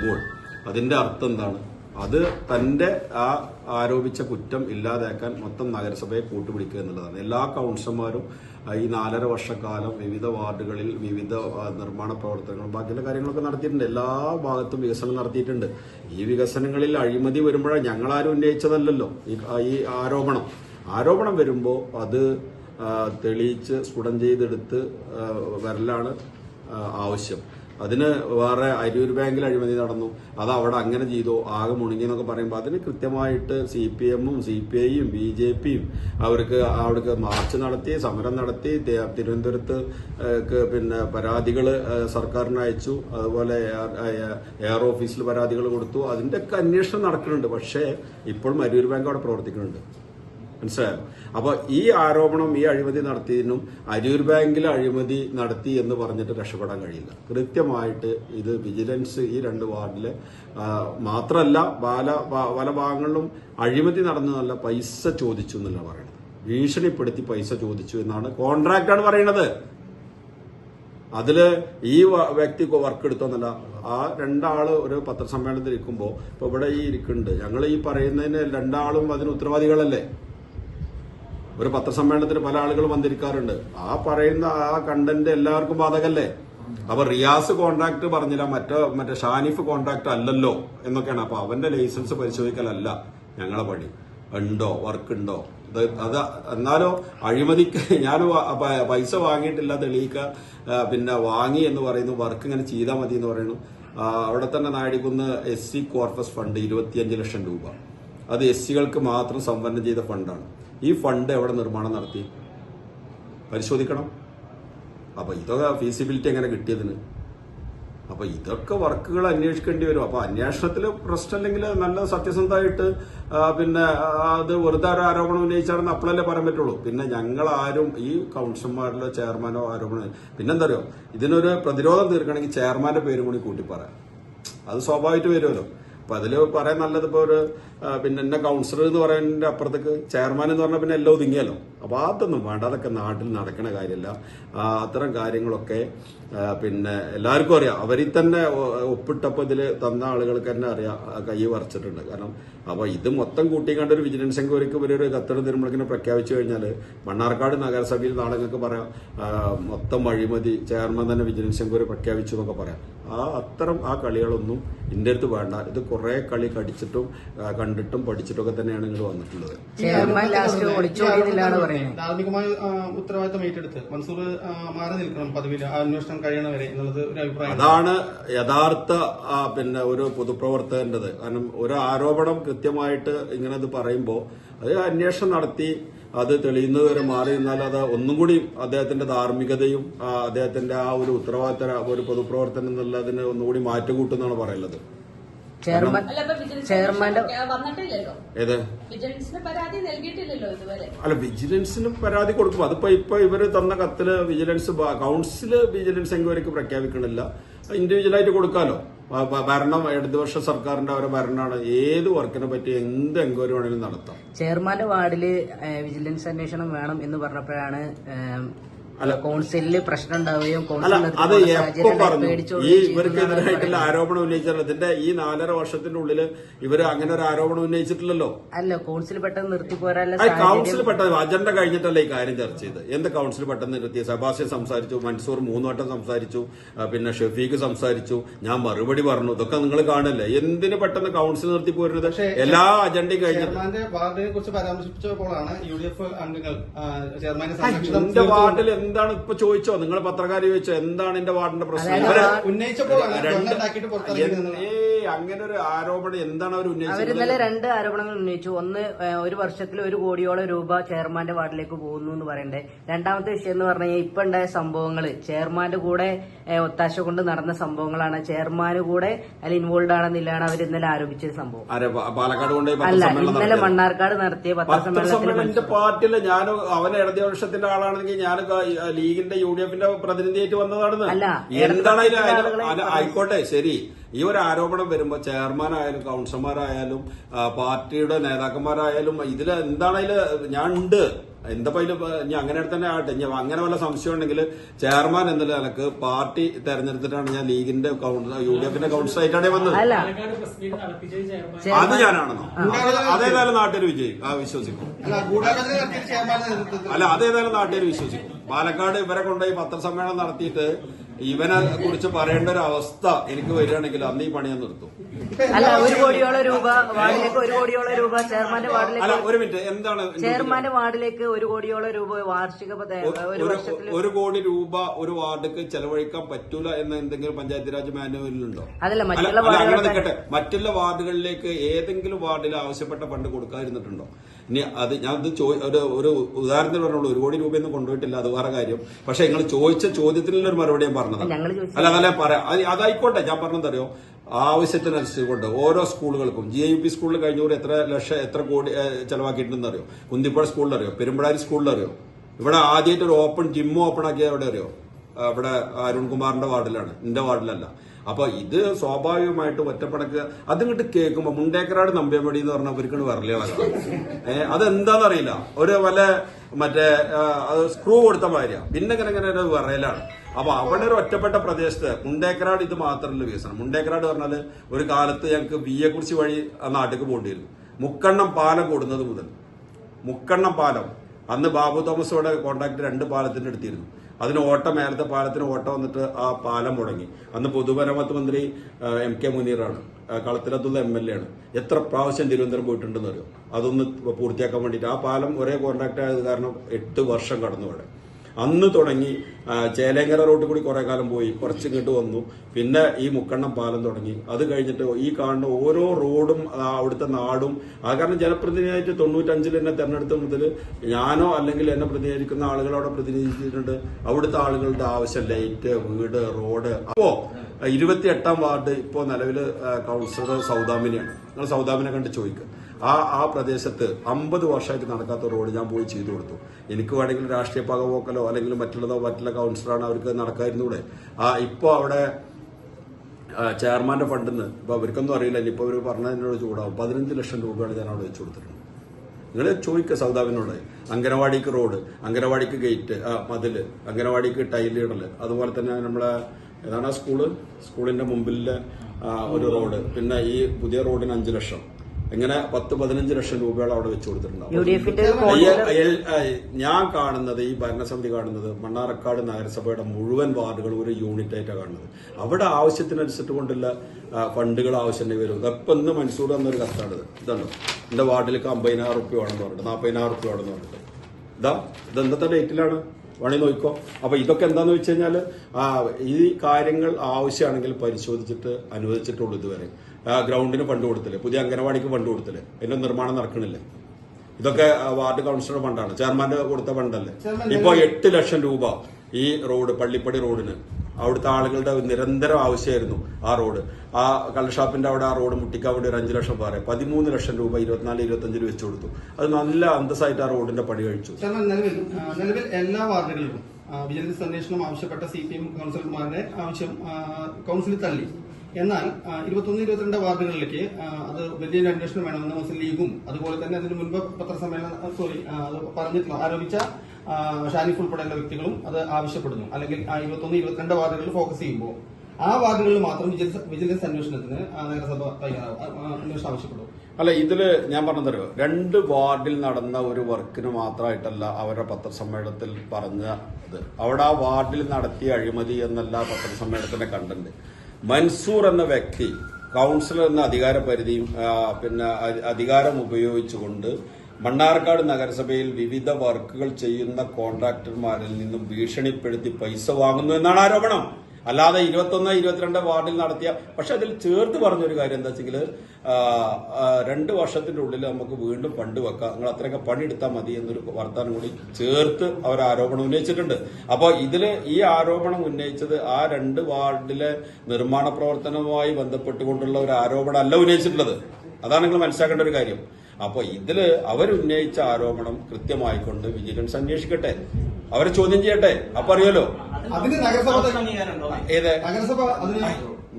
വരുമ്പോൾ അതിന്റെ അർത്ഥം എന്താണ്? അത് തന്റെ ആ ആരോപിച്ച കുറ്റം ഇല്ലാതാക്കാൻ മൊത്തം നഗരസഭയെ കൂട്ടുപിടിക്കുക എന്നുള്ളതാണ്. എല്ലാ കൗൺസിലർമാരും ഈ നാലര വർഷക്കാലം വിവിധ വാർഡുകളിൽ വിവിധ നിർമ്മാണ പ്രവർത്തനങ്ങളും ബാക്കിയുള്ള കാര്യങ്ങളൊക്കെ നടത്തിയിട്ടുണ്ട്. എല്ലാ ഭാഗത്തും വികസനം നടത്തിയിട്ടുണ്ട്. ഈ വികസനങ്ങളിൽ അഴിമതി വരുമ്പോഴാണ് ഞങ്ങളാരും ഉന്നയിച്ചതല്ലല്ലോ ഈ ആരോപണം. ആരോപണം വരുമ്പോൾ അത് തെളിയിച്ച് സ്ഫുടം ചെയ്തെടുത്ത് വരലാണ് ആവശ്യം. അതിന് വേറെ അരൂർ ബാങ്കിൽ അഴിമതി നടന്നു. അത് അവിടെ അങ്ങനെ ചെയ്തു. ആകെ മുണുങ്ങി എന്നൊക്കെ പറയുമ്പോൾ അതിന് കൃത്യമായിട്ട് സി പി എമ്മും സി പി ഐയും ബി ജെ പിയും അവർക്ക് അവിടേക്ക് മാർച്ച് നടത്തി സമരം നടത്തി തിരുവനന്തപുരത്ത് പിന്നെ പരാതികൾ സർക്കാരിന് അയച്ചു. അതുപോലെ എയർ ഓഫീസിൽ പരാതികൾ കൊടുത്തു. അതിന്റെയൊക്കെ അന്വേഷണം നടക്കുന്നുണ്ട്. പക്ഷേ ഇപ്പോഴും അരൂർ ബാങ്ക് അവിടെ പ്രവർത്തിക്കുന്നുണ്ട്. മനസ്സിലായോ? അപ്പോൾ ഈ ആരോപണം ഈ അഴിമതി നടത്തിയതിനും അരൂർ ബാങ്കിൽ അഴിമതി നടത്തി എന്ന് പറഞ്ഞിട്ട് രക്ഷപ്പെടാൻ കഴിയില്ല. കൃത്യമായിട്ട് ഇത് വിജിലൻസ് ഈ രണ്ട് വാർഡിൽ മാത്രമല്ല പല പല ഭാഗങ്ങളിലും അഴിമതി നടന്നതല്ല പൈസ ചോദിച്ചു എന്നല്ല പറയുന്നത്. ഭീഷണിപ്പെടുത്തി പൈസ ചോദിച്ചു എന്നാണ് കോൺട്രാക്റ്റാണ് പറയുന്നത്. അതിൽ ഈ വ്യക്തി വർക്ക് എടുത്തോന്നല്ല ആ രണ്ടാൾ ഒരു പത്രസമ്മേളനത്തിൽ ഇരിക്കുമ്പോൾ ഇപ്പൊ ഇവിടെ ഈ ഇരിക്കുന്നുണ്ട് ഞങ്ങൾ ഈ പറയുന്നതിന് രണ്ടാളും അതിന് ഉത്തരവാദികളല്ലേ? ഒരു പത്രസമ്മേളനത്തിന് പല ആളുകൾ വന്നിരിക്കാറുണ്ട്. ആ പറയുന്ന ആ കണ്ടന്റ് എല്ലാവർക്കും ബാധകല്ലേ? അപ്പൊ റിയാസ് കോൺട്രാക്ട് പറഞ്ഞില്ല മറ്റേ മറ്റേ ഷാനിഫ് കോൺട്രാക്ട് അല്ലല്ലോ എന്നൊക്കെയാണ്. അപ്പൊ അവന്റെ ലൈസൻസ് പരിശോധിക്കലല്ല ഞങ്ങളെ പണി. ഉണ്ടോ? വർക്ക് ഉണ്ടോ അത് എന്നാലോ അഴിമതിക്ക് ഞാൻ പൈസ വാങ്ങിയിട്ടില്ല തെളിയിക്ക. പിന്നെ വാങ്ങി എന്ന് പറയുന്നു. വർക്ക് ഇങ്ങനെ ചെയ്താൽ മതി എന്ന് പറയുന്നു. അവിടെ തന്നെ നാടിക്കുന്ന എസ് സി കോർപ്പസ് ഫണ്ട് ഇരുപത്തിയഞ്ച് ലക്ഷം രൂപ. അത് എസ് സികൾക്ക് മാത്രം സംവരണം ചെയ്ത ഫണ്ടാണ്. ഈ ഫണ്ട് എവിടെ നിർമ്മാണം നടത്തി? പരിശോധിക്കണം. അപ്പോൾ ഇതൊക്കെ ഫീസിബിലിറ്റി എങ്ങനെ കിട്ടിയതിന്? അപ്പോൾ ഇതൊക്കെ വർക്കുകൾ അന്വേഷിക്കേണ്ടി വരും. അപ്പോൾ അന്വേഷണത്തിൽ പ്രശ്നമില്ലെങ്കിൽ നല്ല സത്യസന്ധമായിട്ട് പിന്നെ അത് വെറുതെ ഒരു ആരോപണം ഉന്നയിച്ചാണെന്ന് അപ്പോഴല്ലേ പറയാൻ പറ്റുള്ളൂ. പിന്നെ ഞങ്ങൾ ആരും ഈ കൗൺസിലർമാരിലോ ചെയർമാനോ ആരോപണം പിന്നെന്താ പറയുക ഇതിനൊരു പ്രതിരോധം തീർക്കണമെങ്കിൽ ചെയർമാന്റെ പേരും കൂടി കൂട്ടി പറയാം അത് സ്വാഭാവികമായിട്ട് വരുമല്ലോ. അപ്പൊ അതിൽ പറയാൻ നല്ലത് ഇപ്പൊ ഒരു പിന്നെ എന്നെ കൗൺസിലർ എന്ന് പറയുന്നതിന്റെ അപ്പുറത്തേക്ക് ചെയർമാൻ എന്ന് പറഞ്ഞാൽ പിന്നെ എല്ലാം ഒതുങ്ങിയല്ലോ. അപ്പൊ അതൊന്നും വേണ്ട അതൊക്കെ നാട്ടിൽ നടക്കണ കാര്യമല്ല. അത്തരം കാര്യങ്ങളൊക്കെ പിന്നെ എല്ലാവർക്കും അറിയാം. അവരിൽ തന്നെ ഒപ്പിട്ടപ്പോൾ ഒപ്പിട്ടപ്പോ ഇതിൽ തന്ന ആളുകൾക്ക് തന്നെ അറിയാം കൈ വരച്ചിട്ടുണ്ട്. കാരണം അപ്പൊ ഇത് മൊത്തം കൂട്ടിക്കണ്ട ഒരു വിജിലൻസ് എൻക്വയറിക്ക് ഇവരൊരു കത്തട തിരുമുളക്കിനെ പ്രഖ്യാപിച്ചു കഴിഞ്ഞാൽ മണ്ണാർക്കാട് നഗരസഭയിൽ നാളെ പറയാം മൊത്തം അഴിമതി ചെയർമാൻ തന്നെ വിജിലൻസ് എൻക്വയറി പ്രഖ്യാപിച്ചു എന്നൊക്കെ പറയാം. ആ അത്തരം ആ കളികളൊന്നും ഇന്റെ അടുത്ത് വേണ്ട. ഇത് കുറെ കളി കടിച്ചിട്ടും കണ്ടിട്ടും പഠിച്ചിട്ടും ഒക്കെ തന്നെയാണ് ഇങ്ങോട്ട് വന്നിട്ടുള്ളത്. ധാർമ്മികമായ ആ, ഉത്തരവാദിത്തം ഏറ്റെടുത്ത്. മൻസൂർ മാറി നിൽക്കണം പദവിയിൽ. ആ അന്വേഷണം കഴിയണവരെ എന്നുള്ളത് ഒരു അഭിപ്രായം. അതാണ് യഥാർത്ഥ പിന്നെ ഒരു പൊതുപ്രവർത്തകന്റേത്. കാരണം ഒരു ആരോപണം കൃത്യമായിട്ട് ഇങ്ങനെ ഇത് പറയുമ്പോൾ അത് അന്വേഷണം നടത്തി അത് തെളിയുന്നത് വരെ മാറി നിന്നാൽ അത് ഒന്നും കൂടി അദ്ദേഹത്തിന്റെ ധാർമ്മികതയും അദ്ദേഹത്തിന്റെ ആ ഒരു ഉത്തരവാദിത്ത ഒരു പൊതുപ്രവർത്തനം എന്നുള്ളതിന് ഒന്നുകൂടി മാറ്റം കൂട്ടുന്നാണ് പറയുന്നത്. ചെയർമാൻ അല്ല ഇപ്പൊ വിജിലൻസ് വന്നിട്ടില്ലല്ലോ. ഏത്? വിജിലൻസിന് പരാതി നൽകിയിട്ടില്ലല്ലോ ഇതുവരെ. അല്ല വിജിലൻസിന് പരാതി കൊടുക്കും. അതിപ്പോ ഇപ്പൊ ഇവർ തന്ന കത്തിൽ വിജിലൻസ് കൗൺസിൽ വിജിലൻസ് എൻക്വയറിക്ക് പ്രഖ്യാപിക്കണില്ല. ഇൻഡിവിജ്വലായിട്ട് കൊടുക്കാലോ. ഭരണം ഇടതുപക്ഷ സർക്കാരിന്റെ അവരെ ഭരണമാണ്. ഏത് വർക്കിനെ പറ്റി എന്ത് എൻക്വയറി വേണമെങ്കിലും നടത്താം. ചെയർമാന്റെ വാർഡിൽ വിജിലൻസ് അന്വേഷണം വേണം എന്ന് പറഞ്ഞപ്പോഴാണ് ഏഹ്, കൗൺസിലിൽ പ്രശ്നം ഉണ്ടാവുകയും അത് എപ്പോ പറഞ്ഞു? ഈ ഇവർക്കെതിരായിട്ടുള്ള ആരോപണം ഉന്നയിച്ചാൽ ഇതിന്റെ ഈ നാലര വർഷത്തിന്റെ ഉള്ളിൽ ഇവർ അങ്ങനെ ഒരു ആരോപണം ഉന്നയിച്ചിട്ടില്ലല്ലോ? അല്ല കൗൺസിൽ പെട്ടെന്ന് നിർത്തി പോരാല്ല കൗൺസിൽ പെട്ടെന്ന് അജണ്ട കഴിഞ്ഞിട്ടല്ലേ ഈ കാര്യം ചർച്ച ചെയ്ത് എന്ത് കൗൺസിൽ പെട്ടെന്ന് നിർത്തി സെബാസ്റ്റ്യൻ സംസാരിച്ചു മൻസൂർ മൂന്ന് വട്ടം സംസാരിച്ചു പിന്നെ ഷെഫീഖ് സംസാരിച്ചു ഞാൻ മറുപടി പറഞ്ഞു. ഇതൊക്കെ നിങ്ങൾ കാണല്ലേ? എന്തിന് പെട്ടെന്ന് കൗൺസിൽ നിർത്തി പോരുന്നത്? പക്ഷേ എല്ലാ അജണ്ടയും കഴിഞ്ഞിട്ട്. വാർഡിനെ കുറിച്ച് പരാമർശിച്ചപ്പോഴാണ് യു ഡി എഫ് അംഗങ്ങൾ ചെയർമാന്റെ വാർഡിൽ എന്താണ് ഇപ്പൊ ചോദിച്ചോ? നിങ്ങൾ പത്രക്കാർ ചോദിച്ചോ? എന്താണ് എന്റെ വാർഡിന്റെ പ്രശ്നം? പുറത്തിറങ്ങി അങ്ങനെ ഒരു ആരോപണം എന്താണ് അവർ അവർ ഉന്നയിച്ചത് ഇന്നലെ രണ്ട് ആരോപണങ്ങൾ ഉന്നയിച്ചു. ഒന്ന് ഒരു വർഷത്തിൽ ഒരു കോടിയോളം രൂപ ചെയർമാന്റെ വാർഡിലേക്ക് പോകുന്നു എന്ന് പറയണ്ടേ? രണ്ടാമത്തെ വിഷയം എന്ന് പറഞ്ഞാൽ ഇപ്പൊ ഉണ്ടായ സംഭവങ്ങൾ ചെയർമാന്റെ കൂടെ ഒത്താശ കൊണ്ട് നടന്ന സംഭവങ്ങളാണ്. ചെയർമാന് കൂടെ അതിൽ ഇൻവോൾവ് ആണെന്നില്ലാണ് അവർ ഇന്നലെ ആരോപിച്ച സംഭവം. അല്ല ഇന്നലെ മണ്ണാർക്കാട് നടത്തിയ പത്രസമ്മേളനത്തിൽ. പാർട്ടിയിൽ ഞാൻ അവൻ ഇടതുപക്ഷത്തിന്റെ ആളാണെങ്കിൽ ഞാൻ ലീഗിന്റെ യു ഡി എഫിന്റെ പ്രതിനിധിയായിട്ട് വന്നതാണെന്ന്. അല്ല, എന്താണ് ആയിക്കോട്ടെ ശരി. ഈ ഒരു ആരോപണം വരുമ്പോ ചെയർമാനായാലും കൗൺസിലർമാരായാലും പാർട്ടിയുടെ നേതാക്കന്മാരായാലും ഇതിൽ എന്താണ് അതിൽ ഞാൻ ഉണ്ട് എന്താ പൈല ഇനി അങ്ങനെ തന്നെ ആകട്ടെ. ഇനി അങ്ങനെ വല്ല സംശയം ഉണ്ടെങ്കിൽ ചെയർമാൻ എന്ന നിലയ്ക്ക് പാർട്ടി തെരഞ്ഞെടുത്തിട്ടാണ് ഞാൻ ലീഗിന്റെ കൗൺസിൽ യു ഡി എഫിന്റെ കൗൺസിൽ ആയിട്ടാണ് വന്നത് അത് ഞാനാണെന്നോ? അതേതായാലും നാട്ടുകാർ വിജയിക്കും. ആ വിശ്വസിക്കും. അല്ല അതേതായാലും നാട്ടുകാർ വിശ്വസിക്കും. പാലക്കാട് ഇവരെ കൊണ്ടുപോയി പത്രസമ്മേളനം നടത്തിയിട്ട് ഇവനെ കുറിച്ച് പറയേണ്ട ഒരു അവസ്ഥ എനിക്ക് വരികയാണെങ്കിൽ അന്ന് ഈ പണി ഞാൻ നിർത്തും. അല്ല ഒരു കോടിയോളം രൂപ വാർഡിലേക്ക് ഒരു കോടിയോളം രൂപ ചെയർമാന്റെ അല്ല വാർഡിലേക്ക് ഒരു മിനിറ്റ്. എന്താണ് ചെയർമാന്റെ വാർഡിലേക്ക് ഒരു കോടിയോളം രൂപ വാർഷിക ഒരു കോടി രൂപ ഒരു വാർഡിക്ക് ചെലവഴിക്കാൻ പറ്റൂല എന്ന എന്തെങ്കിലും പഞ്ചായത്ത് രാജ് മാനുവലിലുണ്ടോ? അതല്ല അല്ല മറ്റുള്ള അല്ല, നിൽക്കട്ടെ. മറ്റുള്ള വാർഡുകളിലേക്ക് ഏതെങ്കിലും വാർഡിൽ ആവശ്യപ്പെട്ട ഫണ്ട് കൊടുക്കാതിരുന്നിട്ടുണ്ടോ? ഇനി അത് ഞാൻ ഇത് ചോ- ഒരു ഒരു ഉദാഹരണത്തിന് പറഞ്ഞോളൂ ഒരു കോടി രൂപയൊന്നും കൊണ്ടുപോയിട്ടില്ല അത് വേറെ കാര്യം. പക്ഷെ നിങ്ങൾ ചോദിച്ച ചോദ്യത്തിനുള്ള ഒരു മറുപടി ഞാൻ പറഞ്ഞത് അല്ല അതല്ല പറയാം. അത് അതായിക്കോട്ടെ ഞാൻ പറഞ്ഞതറിയോ ആവശ്യത്തിനനുസരിച്ചുകൊണ്ട് ഓരോ സ്കൂളുകൾക്കും ജി യു പി സ്കൂളിൽ കഴിഞ്ഞൂർ എത്ര ലക്ഷം എത്ര കോടി ചെലവാക്കിയിട്ടുണ്ടെന്ന് അറിയോ കുന്തിപ്പുഴ സ്കൂളിൽ അറിയോ പെരുമ്പഴാരി സ്കൂളിൽ അറിയോ ഇവിടെ ആദ്യമായിട്ട് ഒരു ഓപ്പൺ ജിം ഓപ്പൺ ആക്കിയത് എവിടെ അറിയോ അവിടെ ഇവിടെ അരുൺകുമാറിന്റെ വാർഡിലാണ്. എന്റെ വാർഡിലല്ല. അപ്പൊ ഇത് സ്വാഭാവികമായിട്ട് ഒറ്റപ്പടക്ക് അതിങ്ങോട്ട് കേൾക്കുമ്പോ മുണ്ടേക്കരാട് നമ്പ്യമടി എന്ന് പറഞ്ഞ അവർക്കാണ് വരലിളകാം ഏഹ് അതെന്താന്നറിയില്ല. ഒരു വല്ല മറ്റേ സ്ക്രൂ കൊടുത്ത ഭാര്യ പിന്നെ ഇങ്ങനെ ഇങ്ങനെ ഒരു വിറയലാണ് അപ്പൊ അവിടെ ഒരു ഒറ്റപ്പെട്ട പ്രദേശത്ത് മുണ്ടേക്കരാട് ഇത് മാത്രമല്ല വികസനം. മുണ്ടേക്കരാട് പറഞ്ഞാൽ ഒരു കാലത്ത് ഞങ്ങൾക്ക് എ കുറിച്ച് വഴി നാട്ടിലേക്ക് പോകേണ്ടിയിരുന്നു. മുക്കണ്ണം പാലം കൂടുന്നത് മുതൽ. മുക്കണ്ണം പാലം. അന്ന് ബാബു തോമസോടെ കോണ്ടാക്ട് രണ്ട് പാലത്തിന്റെ എടുത്തിരുന്നു അതിന് ഓട്ടം മേലത്തെ പാലത്തിന് ഓട്ടം വന്നിട്ട് ആ പാലം മുടങ്ങി. അന്ന് പൊതുമരാമത്ത് മന്ത്രി എം കെ മുനീറാണ്. കളത്തിലത്തുള്ള എം എൽ എ ആണ്. എത്ര പ്രാവശ്യം തിരുവനന്തപുരം പോയിട്ടുണ്ടെന്ന് അറിയോ? അതൊന്ന് പൂർത്തിയാക്കാൻ വേണ്ടിയിട്ട്. ആ പാലം ഒരേ കോൺട്രാക്ട് ആയത് കാരണം എട്ട് വർഷം കടന്നു അവിടെ. അന്ന് തുടങ്ങി ചേലേങ്കര റോട്ടിൽ കൂടി കുറെ കാലം പോയി കുറച്ച് ഇങ്ങോട്ട് വന്നു. പിന്നെ ഈ മുക്കണ്ണം പാലം തുടങ്ങി. അത് കഴിഞ്ഞിട്ട് ഈ കാണുന്ന ഓരോ റോഡും അവിടുത്തെ നാടും അത് കാരണം ജനപ്രതിനിധിയായിട്ട് തൊണ്ണൂറ്റഞ്ചിൽ എന്നെ തെരഞ്ഞെടുത്ത മുതൽ ഞാനോ അല്ലെങ്കിൽ എന്നെ പ്രതിനിധീകരിക്കുന്ന ആളുകൾ അവിടെ പ്രതിനിധീകരിച്ചിട്ടുണ്ട്. അവിടുത്തെ ആളുകളുടെ ആവശ്യം ലൈറ്റ് വീട് റോഡ്. അപ്പോ ഇരുപത്തി എട്ടാം വാർഡ് ഇപ്പോൾ നിലവിൽ കൗൺസിലർ സൗദാമിനെയാണ്. നിങ്ങൾ സൗദാമിനെ കണ്ട് ചോദിക്കുക ആ ആ പ്രദേശത്ത് അമ്പത് വർഷമായിട്ട് നടക്കാത്ത റോഡ് ഞാൻ പോയി ചെയ്തു കൊടുത്തു. എനിക്ക് വേണമെങ്കിൽ രാഷ്ട്രീയ പകപോക്കലോ അല്ലെങ്കിൽ മറ്റുള്ളതോ മറ്റുള്ള കൗൺസിലറാണ് അവർക്ക് നടക്കായിരുന്നൂടെ ആ ഇപ്പോൾ അവിടെ ചെയർമാന്റെ ഫണ്ടിൽ നിന്ന് ഇപ്പൊ അവർക്കൊന്നും അറിയില്ല. ഇനിയിപ്പോ അവർ പറഞ്ഞതിനോട് ചൂടാവും. പതിനഞ്ച് ലക്ഷം രൂപയാണ് ഞാൻ അവിടെ വെച്ചു കൊടുത്തിട്ടുണ്ട് നിങ്ങൾ ചോദിക്കുക സൗദാവിനോട്. അംഗനവാടിക്ക് റോഡ് അംഗനവാടിക്ക് ഗേറ്റ് ആ മതിൽ അംഗനവാടിക്ക് ടൈലിടൽ അതുപോലെ തന്നെ നമ്മളെ ഏതാണ് സ്കൂൾ? സ്കൂളിന്റെ മുമ്പിലെ ഒരു റോഡ്. പിന്നെ ഈ പുതിയ റോഡിന് അഞ്ച് ലക്ഷം. ഇങ്ങനെ പത്ത് പതിനഞ്ച് ലക്ഷം രൂപയോളം അവിടെ വെച്ചു കൊടുത്തിട്ടുണ്ടാവും. ഞാൻ കാണുന്നത് ഈ ഭരണസമിതി കാണുന്നത് മണ്ണാർക്കാട് നഗരസഭയുടെ മുഴുവൻ വാർഡുകൾ ഒരു യൂണിറ്റ് ആയിട്ടാണ് കാണുന്നത്. അവിടെ ആവശ്യത്തിനനുസരിച്ച് കൊണ്ടുള്ള ഫണ്ടുകൾ ആവശ്യം വരും. ഇപ്പൊ ഇന്ന് മൻസൂർ എന്നൊരു കത്താണിത് ഇതാണ്. എന്റെ വാർഡിലേക്ക് അമ്പതിനായിരം റുപ്യ വേണമെന്ന് പറഞ്ഞിട്ട് നാൽപ്പതിനായിരം റുപ്യ വേണമെന്ന് പറഞ്ഞിട്ട്. ഇതാ ഇത് ഡേറ്റിലാണ് വണി നോക്കിക്കോ. അപ്പൊ ഇതൊക്കെ എന്താന്ന് വെച്ച് കഴിഞ്ഞാൽ ഈ കാര്യങ്ങൾ ആവശ്യമാണെങ്കിൽ പരിശോധിച്ചിട്ട് അനുവദിച്ചിട്ടുള്ളൂ ഇതുവരെ. ഗ്രൗണ്ടിന് ഫണ്ട് കൊടുത്തില്ല പുതിയ അംഗനവാടിക്ക് ഫണ്ട് കൊടുത്തില്ല അതിന്റെ നിർമ്മാണം നടക്കണില്ല. ഇതൊക്കെ വാർഡ് കൗൺസിലറുടെ ഫണ്ടാണ്. ചെയർമാന്റെ കൊടുത്ത ഫണ്ടല്ലേ? ഇപ്പൊ എട്ട് ലക്ഷം രൂപ ഈ റോഡ് പള്ളിപ്പടി റോഡിന് അവിടുത്തെ ആളുകളുടെ നിരന്തരം ആവശ്യമായിരുന്നു ആ റോഡ്. ആ കള്ളഷാപ്പിന്റെ അവിടെ ആ റോഡ് മുട്ടിക്കാൻ വേണ്ടി ഒരു അഞ്ചു ലക്ഷം പാറ. പതിമൂന്ന് ലക്ഷം രൂപ ഇരുപത്തിനാല് ഇരുപത്തഞ്ചിൽ വെച്ചു കൊടുത്തു. അത് നല്ല അന്തസ്സായിട്ട് ആ റോഡിന്റെ പണി കഴിച്ചു. നിലവിൽ നിലവിൽ എല്ലാ വാർഡുകളിലും വിജിലൻസ് അന്വേഷണം ആവശ്യപ്പെട്ട സി പി എം കൗൺസിലർമാരുടെ ആവശ്യം കൗൺസിൽ കൗൺസിലിൽ തള്ളി. എന്നാൽ ഇരുപത്തൊന്ന് ഇരുപത്തിരണ്ട് വാർഡുകളിലേക്ക് അത് വലിയൊരു അന്വേഷണം വേണമെന്ന് മുസ്ലിം ലീഗും അതുപോലെ തന്നെ അതിന് മുൻപ് പത്രസമ്മേളനം സോറി പറഞ്ഞിട്ടുള്ള ആരോപിച്ച ഷാനിഫ് ഉൾപ്പെടെയുള്ള വ്യക്തികളും അത് ആവശ്യപ്പെടുന്നു. അല്ലെങ്കിൽ ഇരുപത്തൊന്ന് ഇരുപത്തിരണ്ട് വാർഡുകളിൽ ഫോക്കസ് ചെയ്യുമ്പോൾ ആ വാർഡുകളിൽ മാത്രം വിജിലൻസ് അന്വേഷണത്തിന് നഗരസഭ തയ്യാറാവും അന്വേഷണം ആവശ്യപ്പെടും. അല്ല ഇതിൽ ഞാൻ പറഞ്ഞതറിയോ? രണ്ട് വാർഡിൽ നടന്ന ഒരു വർക്കിന് മാത്രമായിട്ടല്ല അവരുടെ പത്രസമ്മേളനത്തിൽ പറഞ്ഞ ഇത് അവിടെ ആ വാർഡിൽ നടത്തിയ അഴിമതി എന്നല്ല പത്രസമ്മേളനത്തിന്റെ കണ്ടന്റ് മൻസൂർ എന്ന വ്യക്തി കൗൺസിലർ എന്ന അധികാര പരിധിയും പിന്നെ അധികാരം ഉപയോഗിച്ചുകൊണ്ട് മണ്ണാർക്കാട് നഗരസഭയിൽ വിവിധ വർക്കുകൾ ചെയ്യുന്ന കോൺട്രാക്ടർമാരിൽ നിന്നും ഭീഷണിപ്പെടുത്തി പൈസ വാങ്ങുന്നു എന്നാണ് ആരോപണം. അല്ലാതെ ഇരുപത്തൊന്ന് ഇരുപത്തിരണ്ട് വാർഡിൽ നടത്തിയ പക്ഷെ അതിൽ ചേർത്ത് പറഞ്ഞൊരു കാര്യം എന്താ വെച്ചെങ്കിൽ രണ്ട് വർഷത്തിന്റെ ഉള്ളിൽ നമുക്ക് വീണ്ടും ഫണ്ട് വെക്കാം. നിങ്ങൾ അത്രയൊക്കെ പണിയെടുത്താൽ മതി എന്നൊരു വർത്താനം കൂടി ചേർത്ത് അവർ ആരോപണം ഉന്നയിച്ചിട്ടുണ്ട്. അപ്പോൾ ഇതിൽ ഈ ആരോപണം ഉന്നയിച്ചത് ആ രണ്ട് വാർഡിലെ നിർമ്മാണ പ്രവർത്തനവുമായി ബന്ധപ്പെട്ടുകൊണ്ടുള്ള ഒരു ആരോപണമല്ല ഉന്നയിച്ചിട്ടുള്ളത്. അതാണ് നിങ്ങൾ മനസ്സിലാക്കേണ്ട ഒരു കാര്യം. അപ്പോൾ ഇതിൽ അവരുന്നയിച്ച ആരോപണം കൃത്യമായിക്കൊണ്ട് വിജിലൻസ് അന്വേഷിക്കട്ടെ. അവരെ ചോദ്യം ചെയ്യട്ടെ. അപ്പൊ അറിയാലോ അതിന് നഗരസഭ ഏത്? നഗരസഭ അതിന്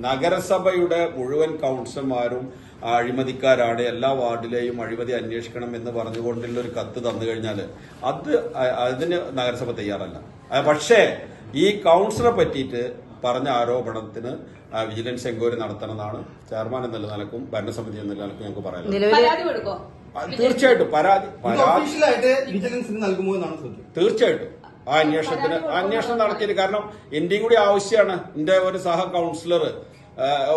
നഗരസഭയുടെ മുഴുവൻ കൗൺസിലർമാരും അഴിമതിക്കാരാണ്. എല്ലാ വാർഡിലെയും അഴിമതി അന്വേഷിക്കണം എന്ന് പറഞ്ഞുകൊണ്ടുള്ള ഒരു കത്ത് തന്നു കഴിഞ്ഞാൽ അത് അതിന് നഗരസഭ തയ്യാറല്ല. പക്ഷേ ഈ കൗൺസിലറെ പറ്റിയിട്ട് പറഞ്ഞ ആരോപണത്തിന് വിജിലൻസ് എൻക്വയറി നടത്തണമെന്നാണ് ചെയർമാൻ എന്നല്ല നിലക്കും ഭരണസമിതി എന്ന നിലക്കും ഞങ്ങൾക്ക് പറയാനുള്ളത്. പരാതി കൊടുക്കോ? ആ, തീർച്ചയായിട്ടും പരാതി പരാതി തീർച്ചയായിട്ടും. ആ അന്വേഷണത്തിന് അന്വേഷണം നടത്തിയത് കാരണം എന്റെയും കൂടി ആവശ്യമാണ്. എന്റെ ഒരു സഹ കൗൺസിലർ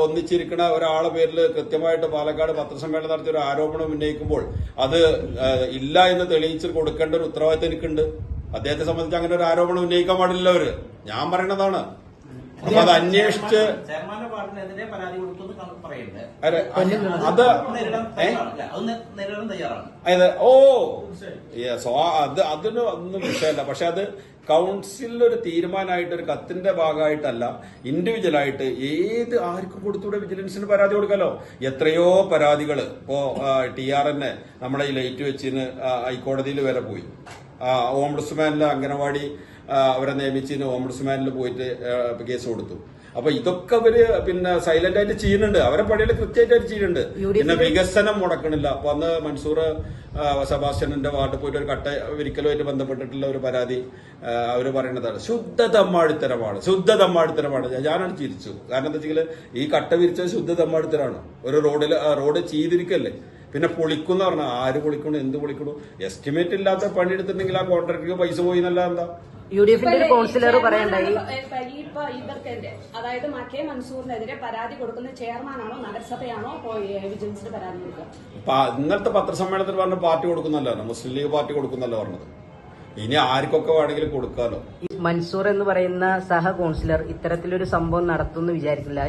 ഒന്നിച്ചിരിക്കുന്ന ഒരാളെ പേരിൽ കൃത്യമായിട്ട് പാലക്കാട് പത്രസമ്മേളനം നടത്തിയ ഒരു ആരോപണം ഉന്നയിക്കുമ്പോൾ അത് ഇല്ല എന്ന് തെളിയിച്ച് കൊടുക്കേണ്ട ഒരു ഉത്തരവാദിത്തം എനിക്കുണ്ട്. അദ്ദേഹത്തെ സംബന്ധിച്ച് അങ്ങനെ ഒരു ആരോപണം ഉന്നയിക്കാൻ പാടില്ല അവർ. ഞാൻ പറയണതാണ്. അപ്പൊ അത് അന്വേഷിച്ച് ചെയർമാന്റെ പാർട്ടിനെതിരെ പരാതി കൊടുത്തു പറയുന്നത്. അരെ, അത് നേരിടാൻ തയ്യാറാണ് അത് അതായത് ഓ! സോ ആ അത് അതിന് ഒന്നും വിഷയമല്ല. പക്ഷെ അത് കൗൺസിലിൽ ഒരു തീരുമാനമായിട്ട് ഒരു കത്തിന്റെ ഭാഗമായിട്ടല്ല ഇൻഡിവിജ്വൽ ആയിട്ട് ഏത് ആർക്കും കൊടുത്തൂടെ വിജിലൻസിന് പരാതി കൊടുക്കാലോ? എത്രയോ പരാതികൾ ഇപ്പോ ടി ആർ എന്നെ നമ്മളെ ഈ ലൈറ്റ് വെച്ചിന് ഹൈക്കോടതിയിൽ വരെ പോയി. ഓംബുഡ്സ്മാനിലെ അംഗനവാടി അവരെ നിയമിച്ച് ഓംബുഡ്സ്മാനിൽ പോയിട്ട് കേസ് കൊടുത്തു. അപ്പൊ ഇതൊക്കെ അവർ പിന്നെ സൈലന്റ് ആയിട്ട് ചെയ്യുന്നുണ്ട്. അവരെ പണിയിൽ കൃത്യമായിട്ട് ചെയ്യുന്നുണ്ട്. പിന്നെ വികസനം മുടക്കണില്ല. അപ്പൊ അന്ന് മൻസൂർ ആ, വാർഡ് വാർഡിൽ പോയിട്ട് ഒരു കട്ട വിരിക്കലുമായിട്ട് ബന്ധപ്പെട്ടിട്ടുള്ള ഒരു പരാതി അവർ അവർ പറയുന്നതാണ് ശുദ്ധ തമ്മാടിത്തരമാണ്. ശുദ്ധ തമ്മാടിത്തരമാണ്. ഞാനാണ് ചിരിച്ചു. കാരണം എന്താ വെച്ചാൽ ഈ കട്ട വിരിച്ച ശുദ്ധ തമ്മാടിത്തരമാണ് ഒരു റോഡിൽ റോഡ് ചെയ്തിരിക്കല്ലേ പിന്നെ പൊളിക്കുന്ന പറഞ്ഞാൽ ആര് പൊളിക്കണു? എന്ത് പൊളിക്കണു? എസ്റ്റിമേറ്റ് ഇല്ലാത്ത പണി എടുത്തിട്ടുണ്ടെങ്കിൽ ആ കോൺട്രാക്ടർക്ക് പൈസ പോയി എന്നല്ല എന്താ? യു ഡി എഫിന്റെ ഒരു കൗൺസിലർ പറയണ്ടായി. അതായത് മക്കേ മൻസൂറിനെതിരെ പരാതി കൊടുക്കുന്ന ചെയർമാനാണോ നഗരസഭയാണോ വിജിലൻസിന് പരാതി കൊടുക്കുക? ഇന്നത്തെ പത്രസമ്മേളനത്തിൽ പറഞ്ഞ പാർട്ടി കൊടുക്കുന്നല്ലോ മുസ്ലിം ലീഗ് പാർട്ടി കൊടുക്കുന്നല്ലോ പറഞ്ഞത്. ഇനി ആർക്കൊക്കെ വേണമെങ്കിലും കൊടുക്കാലോ? മൻസൂർ എന്ന് പറയുന്ന സഹ കൗൺസിലർ ഇത്തരത്തിലൊരു സംഭവം നടത്തുമെന്ന് വിചാരിക്കില്ല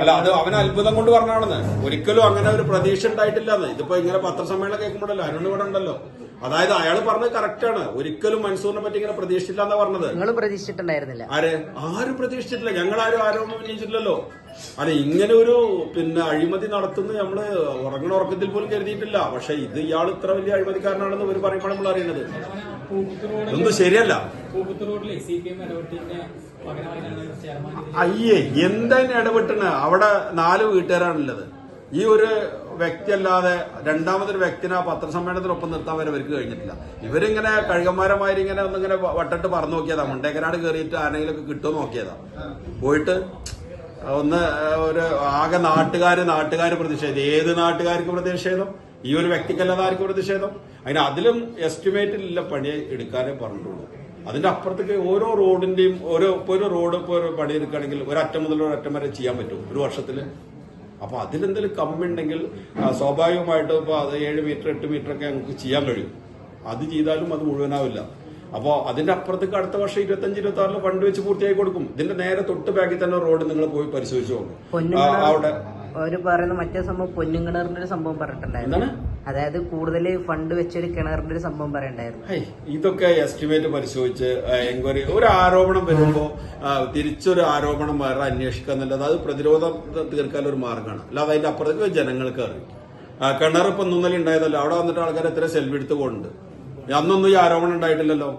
അല്ല അത് അവൻ അത്ഭുതം കൊണ്ട് പറഞ്ഞാണെന്ന്. ഒരിക്കലും അങ്ങനെ ഒരു പ്രതീക്ഷ ഉണ്ടായിട്ടില്ലെന്ന്. ഇതിപ്പോ ഇങ്ങനെ പത്രസമ്മേളനം കേൾക്കുമ്പോഴല്ലോ? അരുൺ ഇവിടെ ഉണ്ടല്ലോ. അതായത് അയാൾ പറഞ്ഞത് കറക്റ്റാണ് ഒരിക്കലും മൻസൂറിനെ പറ്റി ഇങ്ങനെ പ്രതീക്ഷിച്ചില്ല എന്നാ പറഞ്ഞത്. നിങ്ങൾ പ്രതീക്ഷിച്ചിട്ടുണ്ടായിരുന്നില്ല. ആരെ? ആരും പ്രതീക്ഷിച്ചിട്ടില്ല. ഞങ്ങൾ ആരും ആരോപണം ഉന്നയിച്ചിട്ടില്ലല്ലോ അല്ല ഇങ്ങനെ ഒരു പിന്നെ അഴിമതി നടത്തുന്നു നമ്മൾ ഉറങ്ങണ ഉറക്കത്തിൽ പോലും കരുതിയിട്ടില്ല. പക്ഷെ ഇത് ഇയാൾ ഇത്ര വലിയ അഴിമതിക്കാരനാണെന്ന് ഒരു പറയുമ്പോൾ നമ്മൾ അറിയുന്നത്. റോഡിൽ ഇതൊന്നും ശരിയല്ല. അയ്യേ എന്താണ് ഇടപെട്ടണ്? അവിടെ നാല് വീട്ടുകാരാണുള്ളത്. ഈ ഒരു വ്യക്തി അല്ലാതെ രണ്ടാമതൊരു വ്യക്തിനെ ആ പത്രസമ്മേളനത്തിനൊപ്പം നിർത്താൻ വരെ അവർക്ക് കഴിഞ്ഞിട്ടില്ല. ഇവരിങ്ങനെ കഴുകന്മാരമാരിങ്ങനെ ഒന്നിങ്ങനെ വട്ടിട്ട് പറഞ്ഞു നോക്കിയതാ. മുണ്ടേക്കനാട് കയറിയിട്ട് ആരെങ്കിലുമൊക്കെ കിട്ടുമോ നോക്കിയതാ. പോയിട്ട് ഒന്ന് ഒരു ആകെ നാട്ടുകാർ നാട്ടുകാർ പ്രതിഷേധം ഏത് നാട്ടുകാർക്ക് പ്രതിഷേധം? ഈ ഒരു വ്യക്തിക്കല്ല അതായിരിക്കും പ്രതിഷേധം. അതിന് അതിലും എസ്റ്റിമേറ്റിലുള്ള പണി എടുക്കാനേ പറഞ്ഞിട്ടുള്ളൂ. അതിന്റെ അപ്പുറത്തേക്ക് ഓരോ റോഡിന്റെയും ഓരോ ഇപ്പോൾ ഒരു റോഡ് ഇപ്പോൾ ഒരു പണി എടുക്കുകയാണെങ്കിൽ ഒരറ്റം മുതൽ ഒരറ്റം വരെ ചെയ്യാൻ പറ്റും ഒരു വർഷത്തിൽ അപ്പൊ അതിലെന്തെങ്കിലും കമ്മി ഉണ്ടെങ്കിൽ സ്വാഭാവികമായിട്ട് ഇപ്പൊ അത് ഏഴ് മീറ്റർ എട്ട് മീറ്റർ ഒക്കെ നമുക്ക് ചെയ്യാൻ കഴിയും. അത് ചെയ്താലും അത് മുഴുവനാവില്ല. അപ്പോൾ അതിന്റെ അപ്പുറത്തേക്ക് അടുത്ത വർഷം ഇരുപത്തഞ്ച് ഇരുപത്തി ആറിൽ ഫണ്ട് വെച്ച് പൂർത്തിയാക്കി കൊടുക്കും. ഇതിന്റെ നേരെ തൊട്ട് ബാക്കിൽ തന്നെ റോഡ് നിങ്ങൾ പോയി പരിശോധിച്ചു നോക്കും. ആ, അവിടെ ഒരു പറയുന്ന മറ്റേ സംഭവം പൊന്നുകിണറിന്റെ ഒരു സംഭവം പറഞ്ഞിട്ടുണ്ടായിരുന്നു. അതായത് കൂടുതൽ ഫണ്ട് വെച്ചൊരു കിണറിന്റെ ഒരു സംഭവം പറയണ്ടായിരുന്നു ഇതൊക്കെ എസ്റ്റിമേറ്റ് പരിശോധിച്ച് എൻക്വയറി ഒരു ആരോപണം വരുമ്പോ ആ, തിരിച്ചൊരു ആരോപണം വേറെ അന്വേഷിക്കുക എന്നുള്ളത് അത് പ്രതിരോധം തീർക്കാൻ ഒരു മാർഗമാണ്. അല്ലാതെ അതിന്റെ അപ്പുറത്തേക്ക് ജനങ്ങൾക്ക് അറിയിക്കും കിണർ ഇപ്പൊ ഇന്നലെ ഉണ്ടായതല്ലോ. അവിടെ വന്നിട്ട് ആൾക്കാർ എത്ര സെൽഫി എടുത്ത് പോകുന്നുണ്ട് അന്നൊന്നും ഈ ആരോപണം ഉണ്ടായിട്ടില്ലല്ലോ.